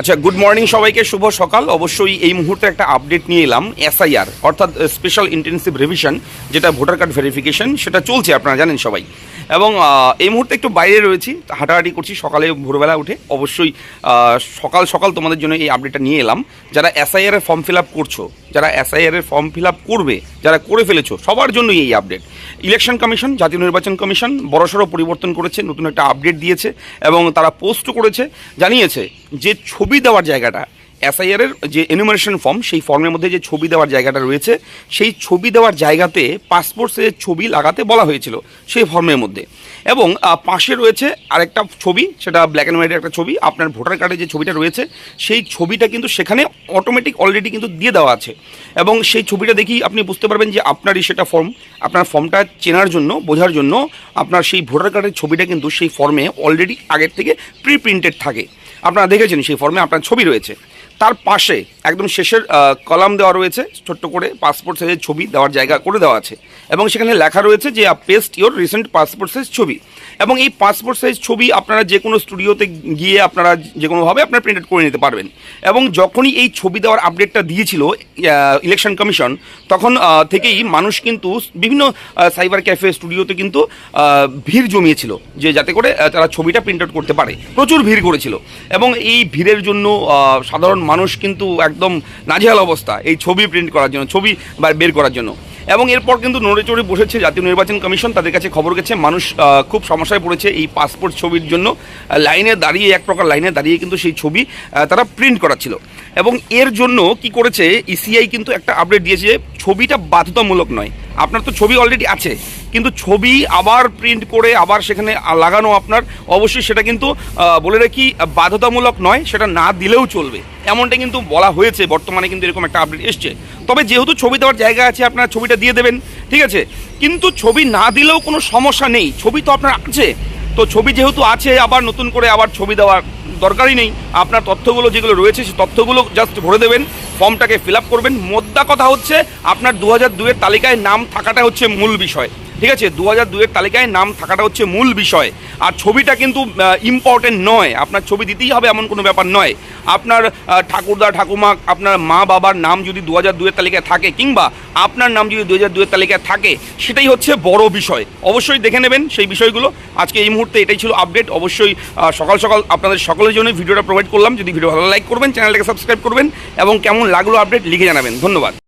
আচ্ছা good morning সবাইকে, শুভ সকাল। অবশ্যই এই মুহূর্তে একটা আপডেট নিয়ে এলাম এসআইআর অর্থাৎ স্পেশাল ইন্টেনসিভ রিভিশন যেটা ভোটার কার্ড ভেরিফিকেশন সেটা চলছে, আপনারা জানেন সবাই। এবং এই মুহূর্তে একটু বাইরে রয়েছি, হাঁটাহাঁটি করছি সকালে ভোরবেলা উঠে। অবশ্যই সকাল সকাল তোমাদের জন্য এই আপডেটটা নিয়ে এলাম। যারা এসআইআর এর ফর্ম ফিল আপ করছ, যারা এসআইআর এর ফর্ম ফিল আপ করবে, যারা করে ফেলেছো, সবার জন্যই এই আপডেট ইলেকশন কমিশন জাতীয় নির্বাচন কমিশন বড়সড় পরিবর্তন করেছে, নতুন একটা আপডেট দিয়েছে এবং তারা পোস্ট করেছে, জানিয়েছে যে ছবি দেওয়ার জায়গাটা এসআইআর এর যে এনুমারেশন ফর্ম সেই ফর্মের মধ্যে যে ছবি দেওয়ার জায়গাটা রয়েছে, সেই ছবি দেওয়ার জায়গাতে পাসপোর্ট সাইজের ছবি লাগাতে বলা হয়েছিল সেই ফর্মের মধ্যে। এবং পাশে রয়েছে আরেকটা ছবি, সেটা ব্ল্যাক অ্যান্ড হোয়াইটের একটা ছবি, আপনার ভোটার কার্ডে যে ছবিটা রয়েছে, সেই ছবিটা কিন্তু সেখানে অটোমেটিক অলরেডি কিন্তু দিয়ে দেওয়া আছে। এবং সেই ছবিটা দেখি আপনি বুঝতে পারবেন যে আপনারই সেটা ফর্ম আপনার ফর্মটা চেনার জন্য, বোঝার জন্য আপনার সেই ভোটার কার্ডের ছবিটা কিন্তু সেই ফর্মে অলরেডি আগের থেকে প্রি প্রিন্টেড থাকে। আপনারা দেখেছেন সেই ফর্মে আপনার ছবি রয়েছে। তার পাশে একদম শেষের কলাম দেওয়া রয়েছে, ছোট্ট করে পাসপোর্ট সাইজের ছবি দেওয়ার জায়গা করে দেওয়া আছে। এবং সেখানে লেখা রয়েছে যে paste your recent passport size ছবি। এবং এই পাসপোর্ট সাইজ ছবি আপনারা যে কোনো স্টুডিওতে গিয়ে আপনারা যে কোনোভাবে আপনারা প্রিন্টেড করে নিতে পারবেন। এবং যখনই এই ছবি দেওয়ার আপডেটটা দিয়েছিল ইলেকশন কমিশন তখন থেকেই মানুষ কিন্তু বিভিন্ন সাইবার ক্যাফে স্টুডিওতে কিন্তু ভিড় জমিয়েছিল যে, যাতে করে তারা ছবিটা প্রিন্ট আউট করতে পারে। প্রচুর ভিড় করেছিল। এবং এই ভিড়ের জন্য সাধারণ মানুষ কিন্তু একদম নাজেহাল অবস্থা এই ছবি প্রিন্ট করার জন্য, ছবি বের করার জন্য। এবং এরপর কিন্তু নড়ে চড়ে বসেছে জাতীয় নির্বাচন কমিশন, তাদের কাছে খবর গেছে, মানুষ খুব সমস্যায় পড়েছে এই পাসপোর্ট ছবির জন্য। লাইনে দাঁড়িয়ে, এক প্রকার লাইনে দাঁড়িয়ে কিন্তু সেই ছবি তারা প্রিন্ট করাচ্ছিল। এবং এর জন্য কি করেছে ইসিআই কিন্তু একটা আপডেট দিয়েছে, ছবিটা বাধ্যতামূলক নয়। আপনার তো ছবি অলরেডি আছে, কিন্তু ছবি আবার প্রিন্ট করে আবার সেখানে লাগানো আপনার, অবশ্যই সেটা কিন্তু বলে রাখি, বাধ্যতামূলক নয়, সেটা না দিলেও চলবে। এমনটা কিন্তু বলা হয়েছে, বর্তমানে কিন্তু এরকম একটা আপডেট এসছে। তবে যেহেতু ছবি দেওয়ার জায়গা আছে, আপনার ছবিটা দিয়ে দেবেন, ঠিক আছে? কিন্তু ছবি না দিলেও কোনো সমস্যা নেই, ছবি তো আপনার আছে। তো ছবি যেহেতু আছে, আবার নতুন করে আবার ছবি দেওয়ার দরকারই নেই। আপনার তথ্যগুলো যেগুলো রয়েছে সেই তথ্যগুলো জাস্ট ভরে দেবেন ফর্মটাকে ফিল আপ করবেন। মোদ্দা কথা হচ্ছে, আপনার দু হাজার দুয়ের তালিকায় নাম থাকাটা হচ্ছে মূল বিষয়। ঠিক আছে দু হাজার দুয়ের তালিকায় নাম থাকাটা হচ্ছে মূল বিষয়। আর ছবিটা কিন্তু ইম্পর্টেন্ট নয়। আপনার ছবি দিতেই হবে এমন কোনো ব্যাপার নয়। আপনার ঠাকুরদা, ঠাকুমা, আপনার মা বাবার নাম যদি দু হাজার দুয়ের তালিকায় থাকে, কিংবা আপনার নাম যদি দু হাজার দুয়ের তালিকায় থাকে, সেটাই হচ্ছে বড় বিষয়। অবশ্যই দেখে নেবেন সেই বিষয়গুলো। আজকে এই মুহূর্তে এটাই ছিল আপডেট অবশ্যই সকাল সকাল আপনাদের সকলের জন্য ভিডিওটা প্রোভাইড করলাম। যদি ভিডিও ভালো লাইক করবেন চ্যানেলটাকে সাবস্ক্রাইব করবেন এবং কেমন লাগল আপডেট লিখে জানাবেন। ধন্যবাদ।